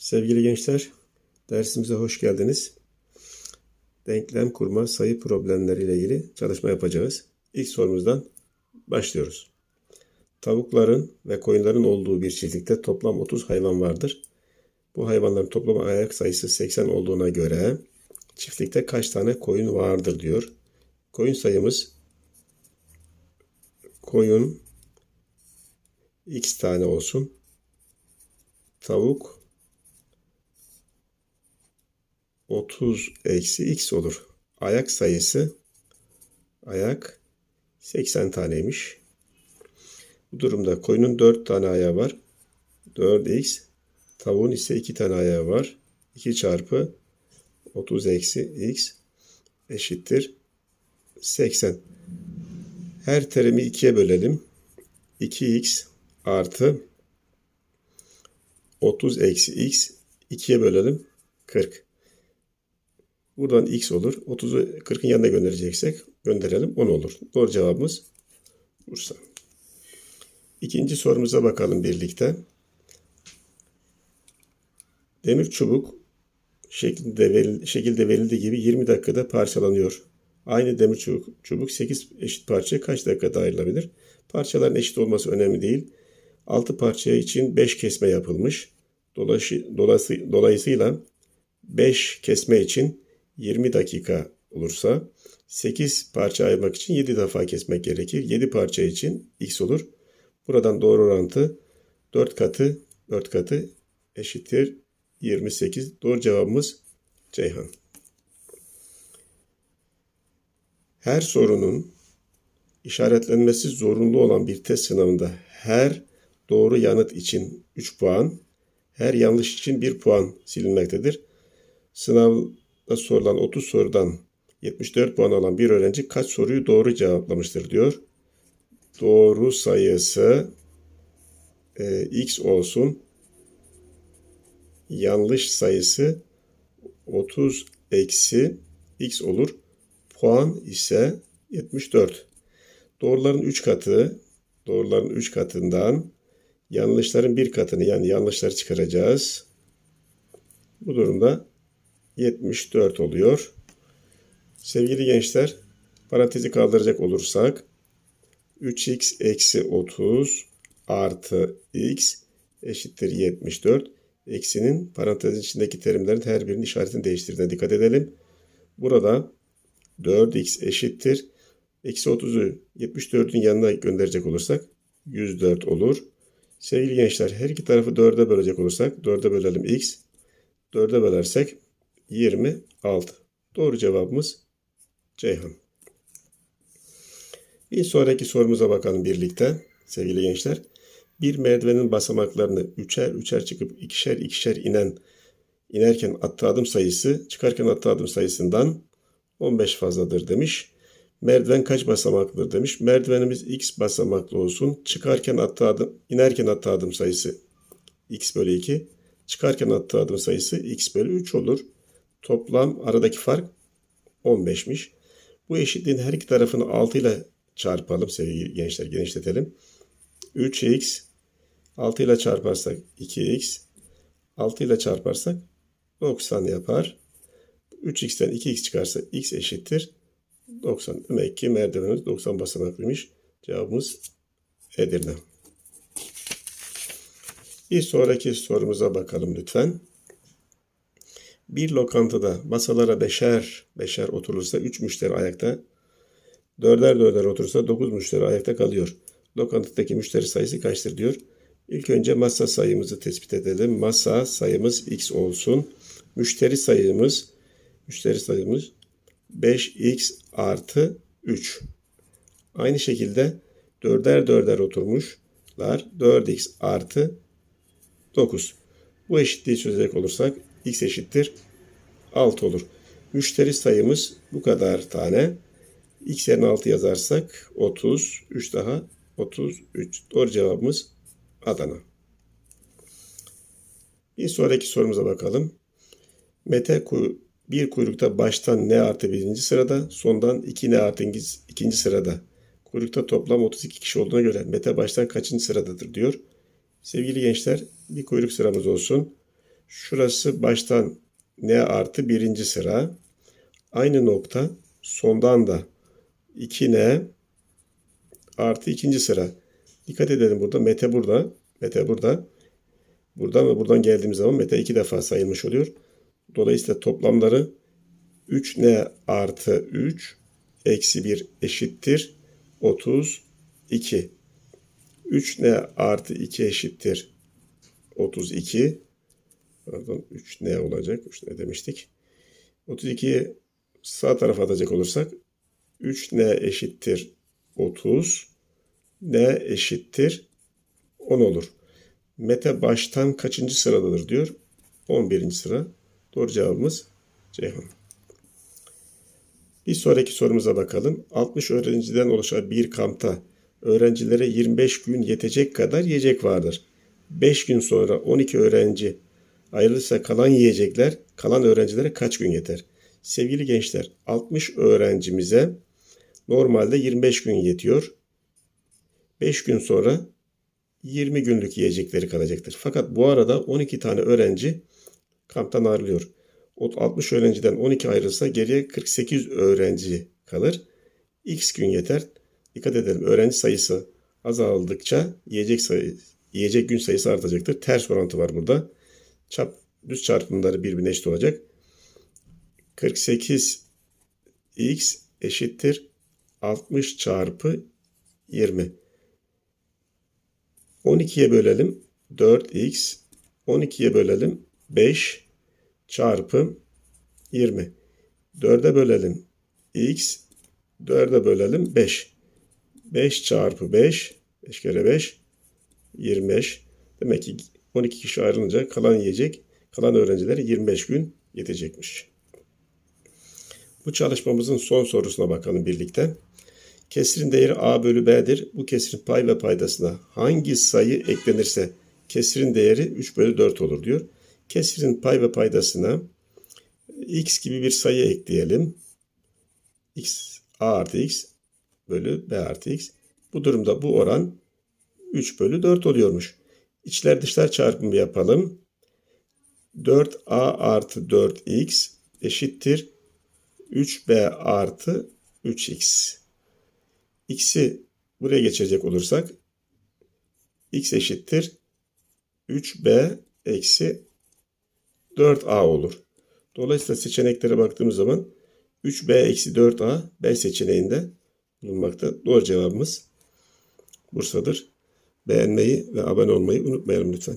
Sevgili gençler, dersimize hoş geldiniz. Denklem kurma sayı problemleri ile ilgili çalışma yapacağız. İlk sorumuzdan başlıyoruz. Tavukların ve koyunların olduğu bir çiftlikte toplam 30 hayvan vardır. Bu hayvanların toplam ayak sayısı 80 olduğuna göre çiftlikte kaç tane koyun vardır diyor. Koyun sayımız koyun x tane olsun. Tavuk 30 eksi x olur. Ayak sayısı ayak 80 taneymiş. Bu durumda koyunun 4 tane ayağı var. 4x. Tavuğun ise 2 tane ayağı var. 2 çarpı 30 eksi x eşittir 80. Her terimi 2'ye bölelim. 2x artı 30 eksi x 2'ye bölelim 40. Buradan x olur. 30'u 40'ın yanına göndereceksek gönderelim 10 olur. Doğru cevabımız Bursa. İkinci sorumuza bakalım birlikte. Demir çubuk şeklinde, veril, şekilde verildiği gibi 20 dakikada parçalanıyor. Aynı demir çubuk, çubuk 8 eşit parçaya kaç dakikada ayrılabilir? Parçaların eşit olması önemli değil. 6 parçaya için 5 kesme yapılmış. Dolası, dolayısıyla 5 kesme için 20 dakika olursa 8 parça ayırmak için 7 defa kesmek gerekir. 7 parça için x olur. Buradan doğru orantı 4 katı 4 katı eşittir 28. Doğru cevabımız Ceyhan. Her sorunun işaretlenmesi zorunlu olan bir test sınavında her doğru yanıt için 3 puan, her yanlış için 1 puan silinmektedir. Sınavda sorulan 30 sorudan 74 puan alan bir öğrenci kaç soruyu doğru cevaplamıştır diyor. Doğru sayısı e, x olsun. Yanlış sayısı 30 eksi x olur. Puan ise 74. Doğruların 3 katı, doğruların 3 katından yanlışların bir katını yani yanlışları çıkaracağız. Bu durumda 74 oluyor. Sevgili gençler, parantezi kaldıracak olursak 3x eksi 30 artı x eşittir 74. Eksinin parantezin içindeki terimlerin her birinin işaretini değiştirdiğine dikkat edelim. Burada 4x eşittir. Eksi 30'u 74'ün yanına gönderecek olursak 104 olur. Sevgili gençler her iki tarafı 4'e bölecek olursak 4'e bölelim x. 4'e bölersek 26. Doğru cevabımız Ceyhan. Bir sonraki sorumuza bakalım birlikte sevgili gençler. Bir merdivenin basamaklarını üçer üçer çıkıp ikişer ikişer inen inerken attığı adım sayısı çıkarken attığı adım sayısından 15 fazladır demiş. Merdiven kaç basamaklıdır demiş. Merdivenimiz x basamaklı olsun. Çıkarken attığı adım, inerken attığı adım sayısı x bölü 2. Çıkarken attığı adım sayısı x bölü 3 olur. Toplam aradaki fark 15'miş. Bu eşitliğin her iki tarafını 6 ile çarpalım sevgili gençler genişletelim. 3x 6 ile çarparsak 2x 6 ile çarparsak 90 yapar. 3x'ten 2x çıkarsa x eşittir 90. Demek ki merdivenimiz 90 basamaklıymış. Cevabımız Edirne. Bir sonraki sorumuza bakalım lütfen. Bir lokantada masalara beşer beşer oturursa 3 müşteri ayakta, dörder dörder oturursa 9 müşteri ayakta kalıyor. Lokantadaki müşteri sayısı kaçtır diyor. İlk önce masa sayımızı tespit edelim. Masa sayımız x olsun. Müşteri sayımız müşteri sayımız 5x artı 3. Aynı şekilde dörder dörder oturmuşlar. 4x artı 9. Bu eşitliği çözecek olursak x eşittir 6 olur. Müşteri sayımız bu kadar tane. x yerine 6 yazarsak 30. 3 daha 33. Doğru cevabımız Adana. Bir sonraki sorumuza bakalım. Mete bir kuyrukta baştan n artı birinci sırada, sondan 2 n artı ikinci sırada. Kuyrukta toplam 32 kişi olduğuna göre Mete baştan kaçıncı sıradadır diyor. Sevgili gençler bir kuyruk sıramız olsun. Şurası baştan n artı birinci sıra. Aynı nokta sondan da 2n artı ikinci sıra. Dikkat edelim burada. Mete burada. Mete burada. Buradan ve buradan geldiğimiz zaman meta iki defa sayılmış oluyor. Dolayısıyla toplamları 3n artı 3 eksi 1 eşittir 32. 3n artı 2 eşittir 32. Pardon 3n olacak. 3n demiştik. 32'yi sağ tarafa atacak olursak 3n eşittir 30. n eşittir 10 olur. Mete baştan kaçıncı sıradadır diyor. 11. sıra. Doğru cevabımız Ceyhan. Bir sonraki sorumuza bakalım. 60 öğrenciden oluşan bir kampta öğrencilere 25 gün yetecek kadar yiyecek vardır. 5 gün sonra 12 öğrenci ayrılırsa kalan yiyecekler kalan öğrencilere kaç gün yeter? Sevgili gençler 60 öğrencimize normalde 25 gün yetiyor. 5 gün sonra 20 günlük yiyecekleri kalacaktır. Fakat bu arada 12 tane öğrenci kamptan ayrılıyor. O 60 öğrenciden 12 ayrılsa geriye 48 öğrenci kalır. X gün yeter. Dikkat edelim öğrenci sayısı azaldıkça yiyecek sayı, yiyecek gün sayısı artacaktır. Ters orantı var burada. Çap, düz çarpımları birbirine eşit olacak. 48 x eşittir 60 çarpı 20. 12'ye bölelim 4x 12'ye bölelim 5 çarpı 20. 4'e bölelim x 4'e bölelim 5. 5 çarpı 5 5 kere 5 25. Demek ki 12 kişi ayrılınca kalan yiyecek kalan öğrencilere 25 gün yetecekmiş. Bu çalışmamızın son sorusuna bakalım birlikte. Kesirin değeri a bölü b'dir. Bu kesirin pay ve paydasına hangi sayı eklenirse kesirin değeri 3 bölü 4 olur diyor. Kesirin pay ve paydasına x gibi bir sayı ekleyelim. x a artı x bölü b artı x. Bu durumda bu oran 3 bölü 4 oluyormuş. İçler dışlar çarpımı yapalım. 4a artı 4x eşittir 3b artı 3x. x'i buraya geçirecek olursak x eşittir 3b eksi 4a olur. Dolayısıyla seçeneklere baktığımız zaman 3b eksi 4a b seçeneğinde bulunmakta. Doğru cevabımız Bursa'dır. Beğenmeyi ve abone olmayı unutmayalım lütfen.